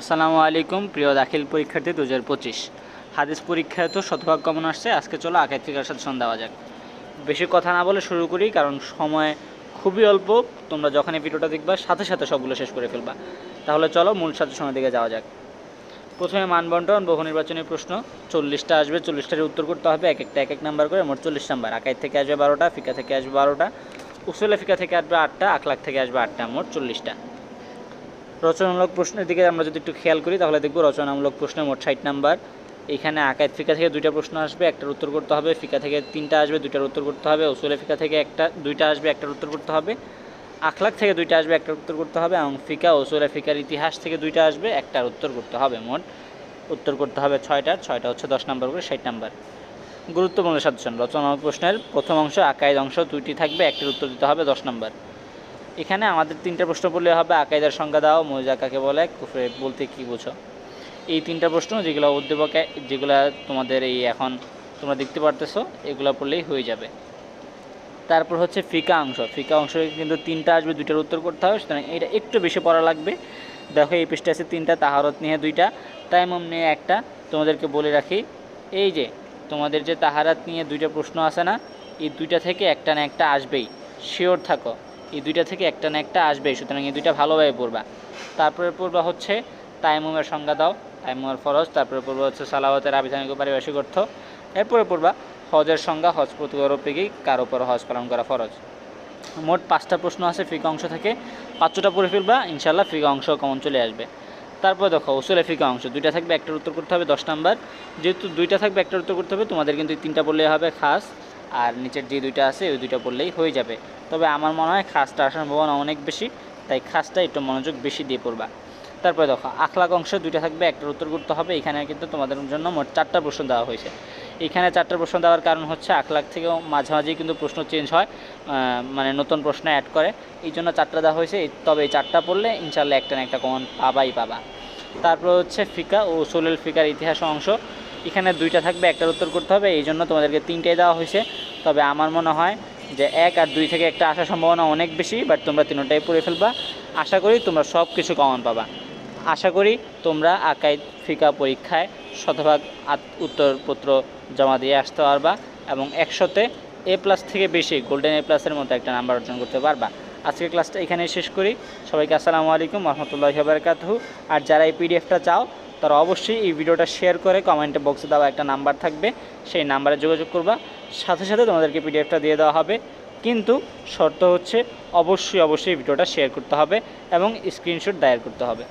আসসালামু আলাইকুম, প্রিয় দাখিল পরীক্ষার্থী দু হাজার পঁচিশ। হাদিস পরীক্ষায় তো শতভাগ কমন আসছে, আজকে চলো আকাই থেকে সাজেশন দেওয়া যাক। বেশি কথা না বলে শুরু করি, কারণ সময় খুবই অল্প। তোমরা যখন এই ভিডিওটা দেখবা, সাথে সাথে সবগুলো শেষ করে ফেলবা। তাহলে চলো মূল সাজেশনের দিকে যাওয়া যাক। প্রথমে মানবন্টন, বহু নির্বাচনী প্রশ্ন। চল্লিশটা আসবে চল্লিশটার উত্তর করতে হবে, এক একটা, এক এক নাম্বার করে, মোট চল্লিশ নাম্বার। আকাই থেকে আসবে বারোটা, ফিকা থেকে আসবে বারোটা, উসুলে ফিকা থেকে আসবে আটটা, আখলাখ থেকে আসবে আটটা, মোট চল্লিশটা। রচনামূলক প্রশ্নের দিকে আমরা যদি একটু খেয়াল করি, তাহলে দেখব রচনামূলক প্রশ্নে মোট ষাট নাম্বার। এখানে আকায় ফিকা থেকে দুইটা প্রশ্ন আসবে, একটার উত্তর করতে হবে, ফিকা থেকে তিনটা আসবে, দুইটার উত্তর করতে হবে ওসুলে ফিকা থেকে একটা, দুইটা আসবে, একটার উত্তর করতে হবে। আখলাখ থেকে দুইটা আসবে, একটার উত্তর করতে হবে, এবং ফিকা ওসুলে ফিকার ইতিহাস থেকে দুইটা আসবে, একটার উত্তর করতে হবে মোট। উত্তর করতে হবে ছয়টার, ছয়টা হচ্ছে দশ নাম্বার করে ষাট নাম্বার। গুরুত্বপূর্ণ সাজেশন, রচনামূলক প্রশ্নের প্রথম অংশ আকায়েদ অংশ দুইটি থাকবে, একটির উত্তর দিতে হবে দশ নাম্বার। এখানে আমাদের তিনটা প্রশ্ন পড়লে হবে, আকাইদার সংজ্ঞা দাও, মৌজা কাকে বলে, কুফরে বলতে কি বোঝো? এই তিনটা প্রশ্ন যেগুলো উদ্দীপকে, যেগুলো তোমাদের এই এখন তোমরা দেখতে পারতেছো, এগুলো পড়লেই হয়ে যাবে। তারপর হচ্ছে ফিকা অংশ ফিকা অংশ কিন্তু তিনটা আসবে, দুইটার উত্তর করতে হবে, সুতরাং এটা একটু বেশি পড়া লাগবে। দেখো এই পৃষ্ঠে আছে তিনটা, তাহারত নিয়ে দুইটা, তাইমম নিয়ে একটা, তোমাদেরকে বলে রাখি, এই যে তোমাদের যে তাহারাত নিয়ে দুইটা প্রশ্ন আছে না, এই দুইটা থেকে একটা না একটা আসবেই, শিওর থাকো। এই দুইটা থেকে একটা না একটা আসবেই সুতরাং এই দুইটা ভালোভাবে পড়বা। তারপরে পড়বা হচ্ছে তাইমুমের সংজ্ঞা দাও, তাইমুমের ফরজ তারপরে পড়বা হচ্ছে সালাওয়াতের আবিধানিক পারিভাষিক অর্থ। এরপরে পড়বা হজের সংজ্ঞা, হজ প্রতিগরপেগেই কার উপর হজ পালন করা ফরজ। মোট পাঁচটা প্রশ্ন আছে ফিকা অংশ থেকে। পাঁচটা পড়ে ফেলবা ইনশাল্লাহ ফিকা অংশ কমন চলে আসবে। তারপর দেখো, উসুলে ফিকা অংশ, দুইটা থাকবে, একটার উত্তর করতে হবে, দশ নাম্বার। যেহেতু দুইটা থাকবে, একটার উত্তর করতে হবে, তোমাদের কিন্তু তিনটা পড়লেই হবে, খাস। আর নিচের যে দুইটা আছে, ওই দুইটা পড়লেই হয়ে যাবে। তবে আমার মনে হয় খাসটা আসার সম্ভাবনা অনেক বেশি, তাই খাসটা একটু মনোযোগ বেশি দিয়ে পড়বা। তারপরে দেখো আখলাক অংশ দুইটা থাকবে, একটার উত্তর করতে হবে, এখানে কিন্তু তোমাদের জন্য মোট চারটা প্রশ্ন দেওয়া হয়েছে। এখানে চারটা প্রশ্ন দেওয়ার কারণ হচ্ছে আখলাক থেকেও মাঝে মাঝেই কিন্তু প্রশ্ন চেঞ্জ হয় মানে নতুন প্রশ্ন অ্যাড করে। এই জন্য চারটা দেওয়া হয়েছে তবে এই চারটা পড়লে ইনশাল্লাহ একটা না একটা কমন পাবাই পাবা। তারপর হচ্ছে ফিকা ও সোলেল ফিকার ইতিহাস অংশ, এখানে দুইটা থাকবে, একটার উত্তর করতে হবে, এই জন্য তোমাদেরকে তিনটাই দেওয়া হয়েছে। তবে আমার মনে হয় যে এক আর দুই থেকে একটা আসার সম্ভাবনা অনেক বেশি বাট তোমরা তিনটাই পড়ে ফেলবা। আশা করি তোমরা সব কিছু কমন পাবা। আশা করি তোমরা আকাই ফিকা পরীক্ষায় শতভাগ উত্তরপত্র জমা দিয়ে আসতে পারবা এবং একশোতে এ প্লাস থেকে বেশি গোল্ডেন এ প্লাসের মতো একটা নাম্বার অর্জন করতে পারবা। আজকের ক্লাসটা এখানেই শেষ করি। সবাইকে আসসালামু আলাইকুম, রহমতুল্লাহ বারকাতহু। আর যারা এই পিডিএফটা চাও তারা অবশ্যই এই ভিডিওটা শেয়ার করে কমেন্ট বক্সে দেওয়া একটা নাম্বার থাকবে, সেই নাম্বারে যোগাযোগ করবা। সাথে সাথে তোমাদেরকে পিডিএফটা দিয়ে দেওয়া হবে। কিন্তু শর্ত হচ্ছে অবশ্যই অবশ্যই ভিডিওটা শেয়ার করতে হবে এবং স্ক্রিনশট দায়ের করতে হবে।